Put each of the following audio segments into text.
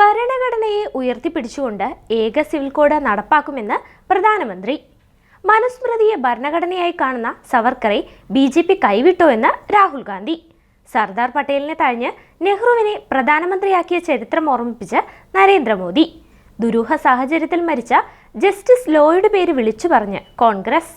ഭരണഘടനയെ ഉയർത്തിപ്പിടിച്ചുകൊണ്ട് ഏക സിവിൽ കോഡ് നടപ്പാക്കുമെന്ന് പ്രധാനമന്ത്രി. മനുസ്മൃതിയെ ഭരണഘടനയായി കാണുന്ന സവർക്കറെ ബി ജെ പി കൈവിട്ടോ എന്ന് രാഹുൽ ഗാന്ധി. സർദാർ പട്ടേലിനെ തഴഞ്ഞ് നെഹ്റുവിനെ പ്രധാനമന്ത്രിയാക്കിയ ചരിത്രം ഓർമ്മിപ്പിച്ച് നരേന്ദ്രമോദി. ദുരൂഹ സാഹചര്യത്തിൽ മരിച്ച ജസ്റ്റിസ് ലോയുടെ പേര് വിളിച്ചു പറഞ്ഞ് കോൺഗ്രസ്.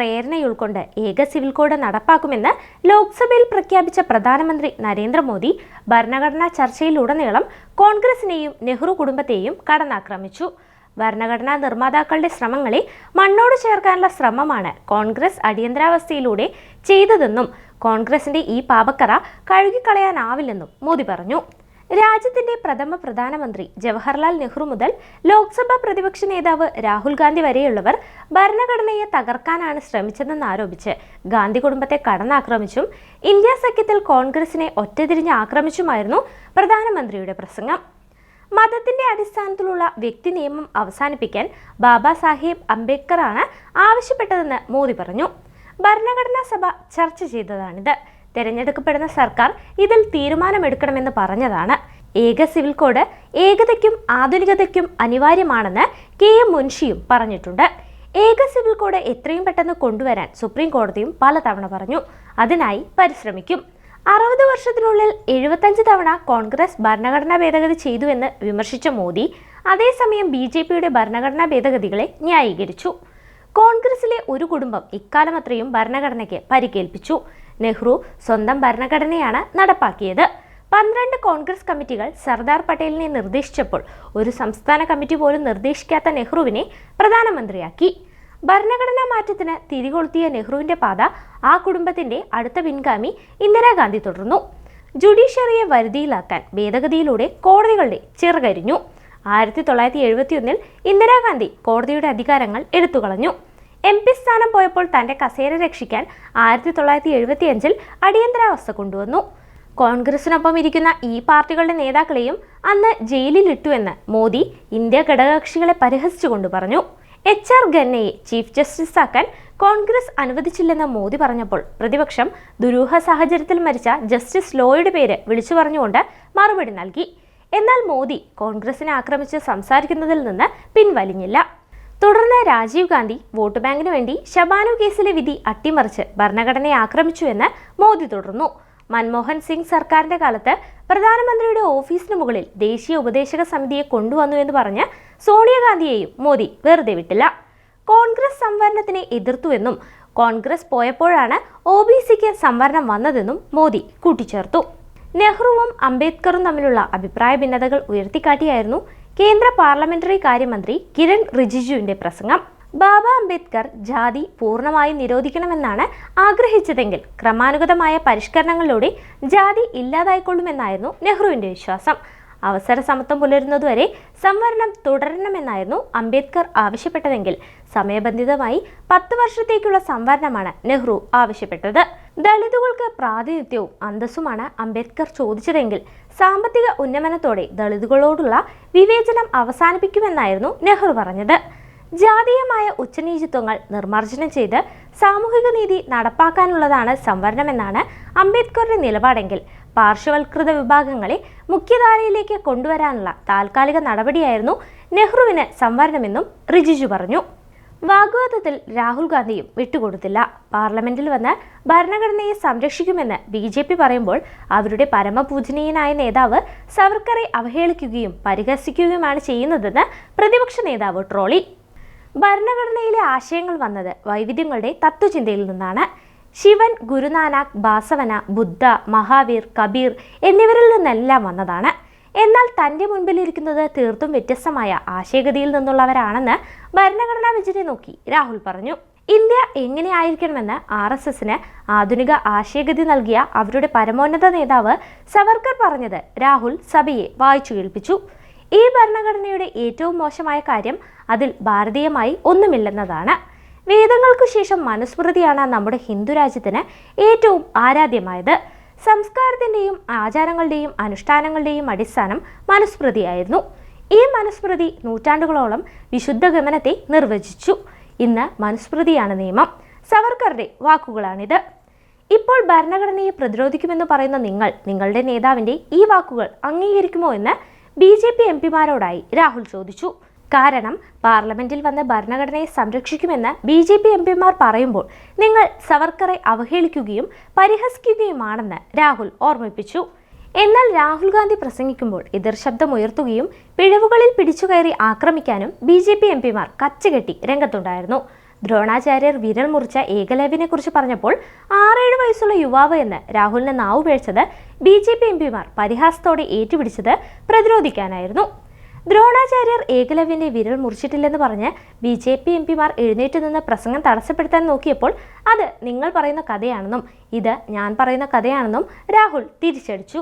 പ്രേരണയുൾക്കൊണ്ട് ഏക സിവിൽ കോഡ് നടപ്പാക്കുമെന്ന് ലോക്സഭയിൽ പ്രഖ്യാപിച്ച പ്രധാനമന്ത്രി നരേന്ദ്രമോദി ഭരണഘടനാ ചർച്ചയിലുടനീളം കോൺഗ്രസിനെയും നെഹ്റു കുടുംബത്തെയും കടന്നാക്രമിച്ചു. ഭരണഘടനാ നിർമ്മാതാക്കളുടെ ശ്രമങ്ങളെ മണ്ണോട് ചേർക്കാനുള്ള ശ്രമമാണ് കോൺഗ്രസ് അടിയന്തരാവസ്ഥയിലൂടെ ചെയ്തതെന്നും കോൺഗ്രസിന്റെ ഈ പാപക്കറ കഴുകിക്കളയാനാവില്ലെന്നും മോദി പറഞ്ഞു. രാജ്യത്തിന്റെ പ്രഥമ പ്രധാനമന്ത്രി ജവഹർലാൽ നെഹ്റു മുതൽ ലോക്സഭാ പ്രതിപക്ഷ നേതാവ് രാഹുൽ ഗാന്ധി വരെയുള്ളവർ ഭരണഘടനയെ തകർക്കാനാണ് ശ്രമിച്ചതെന്ന് ആരോപിച്ച് ഗാന്ധി കുടുംബത്തെ കടന്നാക്രമിച്ചും ഇന്ത്യ സഖ്യത്തിൽ കോൺഗ്രസിനെ ഒറ്റതിരിഞ്ഞ് ആക്രമിച്ചുമായിരുന്നു പ്രധാനമന്ത്രിയുടെ പ്രസംഗം. മതത്തിന്റെ അടിസ്ഥാനത്തിലുള്ള വ്യക്തി നിയമം അവസാനിപ്പിക്കാൻ ബാബാ സാഹേബ് അംബേദ്കറാണ് ആവശ്യപ്പെട്ടതെന്ന് മോദി പറഞ്ഞു. ഭരണഘടനാ സഭ ചർച്ച ചെയ്തതാണിത്. തിരഞ്ഞെടുക്കപ്പെടുന്ന സർക്കാർ ഇതിൽ തീരുമാനമെടുക്കണമെന്ന് പറഞ്ഞതാണ്. ഏക സിവിൽ കോഡ് ഏകതയ്ക്കും ആധുനികതയ്ക്കും അനിവാര്യമാണെന്ന് കെ എം മുൻഷിയും പറഞ്ഞിട്ടുണ്ട്. ഏക സിവിൽ കോഡ് എത്രയും പെട്ടെന്ന് കൊണ്ടുവരാൻ സുപ്രീം കോടതിയും പലതവണ പറഞ്ഞു. അതിനായി പരിശ്രമിക്കും. അറുപത് വർഷത്തിനുള്ളിൽ എഴുപത്തഞ്ച് തവണ കോൺഗ്രസ് ഭരണഘടനാ ഭേദഗതി ചെയ്തുവെന്ന് വിമർശിച്ച മോദി അതേസമയം ബി ജെ പിയുടെ ഭരണഘടനാ ഭേദഗതികളെ ന്യായീകരിച്ചു. കോൺഗ്രസിലെ ഒരു കുടുംബം ഇക്കാലം അത്രയും ഭരണഘടനയ്ക്ക് പരിക്കേൽപ്പിച്ചു. നെഹ്റു സ്വന്തം ഭരണഘടനയാണ് നടപ്പാക്കിയത്. പന്ത്രണ്ട് കോൺഗ്രസ് കമ്മിറ്റികൾ സർദാർ പട്ടേലിനെ നിർദ്ദേശിച്ചപ്പോൾ ഒരു സംസ്ഥാന കമ്മിറ്റി പോലും നിർദ്ദേശിക്കാത്ത നെഹ്റുവിനെ പ്രധാനമന്ത്രിയാക്കി. ഭരണഘടനാ മാറ്റത്തിന് തിരികൊളുത്തിയ നെഹ്റുവിന്റെ പാത ആ കുടുംബത്തിന്റെ അടുത്ത പിൻഗാമി ഇന്ദിരാഗാന്ധി തുടർന്നു. ജുഡീഷ്യറിയെ വരുതിയിലാക്കാൻ ഭേദഗതിയിലൂടെ കോടതികളുടെ ചിറകരിഞ്ഞു. ആയിരത്തി തൊള്ളായിരത്തി എഴുപത്തിയൊന്നിൽ ഇന്ദിരാഗാന്ധി കോടതിയുടെ അധികാരങ്ങൾ എടുത്തുകളഞ്ഞു. എം പി സ്ഥാനം പോയപ്പോൾ തന്റെ കസേര രക്ഷിക്കാൻ ആയിരത്തി തൊള്ളായിരത്തി എഴുപത്തിയഞ്ചിൽ അടിയന്തരാവസ്ഥ കൊണ്ടുവന്നു. കോൺഗ്രസിനൊപ്പം ഇരിക്കുന്ന ഈ പാർട്ടികളുടെ നേതാക്കളെയും അന്ന് ജയിലിലിട്ടുവെന്ന് മോദി ഇന്ത്യ ഘടകകക്ഷികളെ പരിഹസിച്ചുകൊണ്ട് പറഞ്ഞു. എച്ച് ആർ ഖന്നയെ ചീഫ് ജസ്റ്റിസ് ആക്കാൻ കോൺഗ്രസ് അനുവദിച്ചില്ലെന്ന് മോദി പറഞ്ഞപ്പോൾ പ്രതിപക്ഷം ദുരൂഹ സാഹചര്യത്തിൽ മരിച്ച ജസ്റ്റിസ് ലോയുടെ പേര് വിളിച്ചു പറഞ്ഞുകൊണ്ട് മറുപടി നൽകി. എന്നാൽ മോദി കോൺഗ്രസിനെ ആക്രമിച്ച് സംസാരിക്കുന്നതിൽ നിന്ന് പിൻവലിഞ്ഞില്ല. തുടർന്ന് രാജീവ് ഗാന്ധി വോട്ട് ബാങ്കിന് വേണ്ടി ശബാനു കേസിലെ വിധി അട്ടിമറിച്ച് ഭരണഘടനയെ ആക്രമിച്ചുവെന്ന് മോദി തുടർന്നു. മൻമോഹൻ സിംഗ് സർക്കാരിന്റെ കാലത്ത് പ്രധാനമന്ത്രിയുടെ ഓഫീസിന് മുകളിൽ ദേശീയ ഉപദേശക സമിതിയെ കൊണ്ടുവന്നു എന്ന് പറഞ്ഞ് സോണിയാഗാന്ധിയെയും മോദി വെറുതെ വിട്ടില്ല. കോൺഗ്രസ് സംവരണത്തിനെ എതിർത്തുവെന്നും കോൺഗ്രസ് പോയപ്പോഴാണ് ഒ ബി സിക്ക് സംവരണം വന്നതെന്നും മോദി കൂട്ടിച്ചേർത്തു. നെഹ്റുവും അംബേദ്കറും തമ്മിലുള്ള അഭിപ്രായ ഭിന്നതകൾ ഉയർത്തിക്കാട്ടിയായിരുന്നു കേന്ദ്ര പാർലമെന്ററി കാര്യമന്ത്രി കിരൺ റിജിജുവിന്റെ പ്രസംഗം. ബാബ അംബേദ്കർ ജാതി പൂർണമായും നിരോധിക്കണമെന്നാണ് ആഗ്രഹിച്ചതെങ്കിൽ ക്രമാനുഗതമായ പരിഷ്കരണങ്ങളിലൂടെ ജാതി ഇല്ലാതായിക്കൊള്ളുമെന്നായിരുന്നു നെഹ്റുവിന്റെ വിശ്വാസം. അവസര സമത്വം പുലരുന്നതുവരെ സംവരണം തുടരണമെന്നായിരുന്നു അംബേദ്കർ ആവശ്യപ്പെട്ടതെങ്കിൽ സമയബന്ധിതമായി പത്ത് വർഷത്തേക്കുള്ള സംവരണമാണ് നെഹ്റു ആവശ്യപ്പെട്ടത്. ദളിതുകൾക്ക് പ്രാതിനിധ്യവും അന്തസ്സുമാണ് അംബേദ്കർ ചോദിച്ചതെങ്കിൽ സാമ്പത്തിക ഉന്നമനത്തോടെ ദളിതുകളോടുള്ള വിവേചനം അവസാനിപ്പിക്കുമെന്നായിരുന്നു നെഹ്റു പറഞ്ഞത്. ജാതീയമായ ഉച്ചനീചിത്വങ്ങൾ നിർമ്മാർജനം ചെയ്ത് സാമൂഹിക നീതി നടപ്പാക്കാനുള്ളതാണ് സംവരണമെന്നാണ് അംബേദ്കറുടെ നിലപാടെങ്കിൽ. പാർശ്വവൽകൃത വിഭാഗങ്ങളെ മുഖ്യധാരയിലേക്ക് കൊണ്ടുവരാനുള്ള താൽക്കാലിക നടപടിയായിരുന്നു നെഹ്റുവിന് സംവരണമെന്നും റിജിജു പറഞ്ഞു. വാഗ്വാദത്തിൽ രാഹുൽ ഗാന്ധിയും വിട്ടുകൊടുത്തില്ല. പാർലമെന്റിൽ വന്ന് ഭരണഘടനയെ സംരക്ഷിക്കുമെന്ന് ബി ജെ പി പറയുമ്പോൾ അവരുടെ പരമപൂജനീയനായ നേതാവ് സവർക്കറെ അവഹേളിക്കുകയും പരിഹസിക്കുകയുമാണ് ചെയ്യുന്നതെന്ന് പ്രതിപക്ഷ നേതാവ് ട്രോളി. ഭരണഘടനയിലെ ആശയങ്ങൾ വന്നത് വൈവിധ്യങ്ങളുടെ തത്വചിന്തയിൽ നിന്നാണ്. ശിവൻ ഗുരുനാനാക്ക് ബാസവന ബുദ്ധ മഹാവീർ കബീർ എന്നിവരിൽ നിന്നെല്ലാം വന്നതാണ്. എന്നാൽ തന്റെ മുൻപിലിരിക്കുന്നത് തീർത്തും വ്യത്യസ്തമായ ആശയഗതിയിൽ നിന്നുള്ളവരാണെന്ന് ഭരണഘടനാ ബെഞ്ചിനെ നോക്കി രാഹുൽ പറഞ്ഞു. ഇന്ത്യ എങ്ങനെയായിരിക്കണമെന്ന് ആർ എസ് എസിന് ആധുനിക ആശയഗതി നൽകിയ അവരുടെ പരമോന്നത നേതാവ് സവർക്കർ പറഞ്ഞത് രാഹുൽ സഭയെ വായിച്ചു കേൾപ്പിച്ചു. ഈ ഭരണഘടനയുടെ ഏറ്റവും മോശമായ കാര്യം അതിൽ ഭാരതീയമായി ഒന്നുമില്ലെന്നതാണ്. വേദങ്ങൾക്കു ശേഷം മനുസ്മൃതിയാണ് നമ്മുടെ ഹിന്ദു രാജ്യത്തിന് ഏറ്റവും ആരാധ്യമായത്. സംസ്കാരത്തിന്റെയും ആചാരങ്ങളുടെയും അനുഷ്ഠാനങ്ങളുടെയും അടിസ്ഥാനം മനുസ്മൃതിയായിരുന്നു. ഈ മനുസ്മൃതി നൂറ്റാണ്ടുകളോളം വിശുദ്ധ ഗമനത്തെ നിർവചിച്ചു. ഇന്ന് മനുസ്മൃതിയാണ് നിയമം. സവർക്കറുടെ വാക്കുകളാണിത്. ഇപ്പോൾ ഭരണഘടനയെ പ്രതിരോധിക്കുമെന്ന് പറയുന്ന നിങ്ങൾ നിങ്ങളുടെ നേതാവിന്റെ ഈ വാക്കുകൾ അംഗീകരിക്കുമോ എന്ന് ബി ജെ പി എം പിമാരോടായി രാഹുൽ ചോദിച്ചു. കാരണം പാർലമെന്റിൽ വന്ന് ഭരണഘടനയെ സംരക്ഷിക്കുമെന്ന് ബി ജെ പി എം പിമാർ പറയുമ്പോൾ നിങ്ങൾ സവർക്കറെ അവഹേളിക്കുകയും പരിഹസിക്കുകയുമാണെന്ന് രാഹുൽ ഓർമ്മിപ്പിച്ചു. എന്നാൽ രാഹുൽ ഗാന്ധി പ്രസംഗിക്കുമ്പോൾ എതിർ ശബ്ദമുയർത്തുകയും പിഴവുകളിൽ പിടിച്ചുകയറി ആക്രമിക്കാനും ബി ജെ പി എം പിമാർ കച്ചുകെട്ടി രംഗത്തുണ്ടായിരുന്നു. ദ്രോണാചാര്യർ വിരൽ മുറിച്ച ഏകലവ്യനെ കുറിച്ച് പറഞ്ഞപ്പോൾ ആറേഴ് വയസ്സുള്ള യുവാവ് എന്ന് രാഹുലിന് നാവ് വീഴ്ചത് ബി ജെ പി എം പിമാർ പരിഹാസത്തോടെ ഏറ്റുപിടിച്ചത് പ്രതിരോധിക്കാനായിരുന്നു. ദ്രോണാചാര്യർ ഏകലവ്യന്റെ വിരൽ മുറിച്ചിട്ടില്ലെന്ന് പറഞ്ഞ് ബി ജെ പി എം പിമാർ എഴുന്നേറ്റ് നിന്ന് പ്രസംഗം തടസ്സപ്പെടുത്താൻ നോക്കിയപ്പോൾ അത് നിങ്ങൾ പറയുന്ന കഥയാണെന്നും ഇത് ഞാൻ പറയുന്ന കഥയാണെന്നും രാഹുൽ തിരിച്ചടിച്ചു.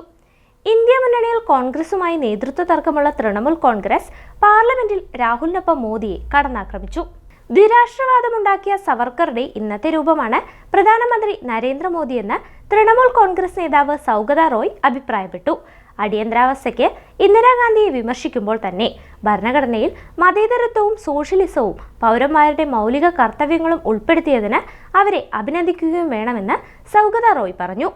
ഇന്ത്യ മുന്നണിയിൽ കോൺഗ്രസുമായി നേതൃത്വ തർക്കമുള്ള തൃണമൂൽ കോൺഗ്രസ് പാർലമെന്റിൽ രാഹുലിനൊപ്പം മോദിയെ കടന്നാക്രമിച്ചു. ദ്വിരാഷ്ട്രവാദമുണ്ടാക്കിയ സവർക്കറുടെ ഇന്നത്തെ രൂപമാണ് പ്രധാനമന്ത്രി നരേന്ദ്രമോദിയെന്ന് തൃണമൂൽ കോൺഗ്രസ് നേതാവ് സൗഗത റോയ് അഭിപ്രായപ്പെട്ടു. അടിയന്തരാവസ്ഥയ്ക്ക് ഇന്ദിരാഗാന്ധിയെ വിമർശിക്കുമ്പോൾ തന്നെ ഭരണഘടനയിൽ മതേതരത്വവും സോഷ്യലിസവും പൗരന്മാരുടെ മൗലിക കർത്തവ്യങ്ങളും ഉൾപ്പെടുത്തിയതിന് അവരെ അഭിനന്ദിക്കുകയും വേണമെന്ന് സൗഗത റോയ് പറഞ്ഞു.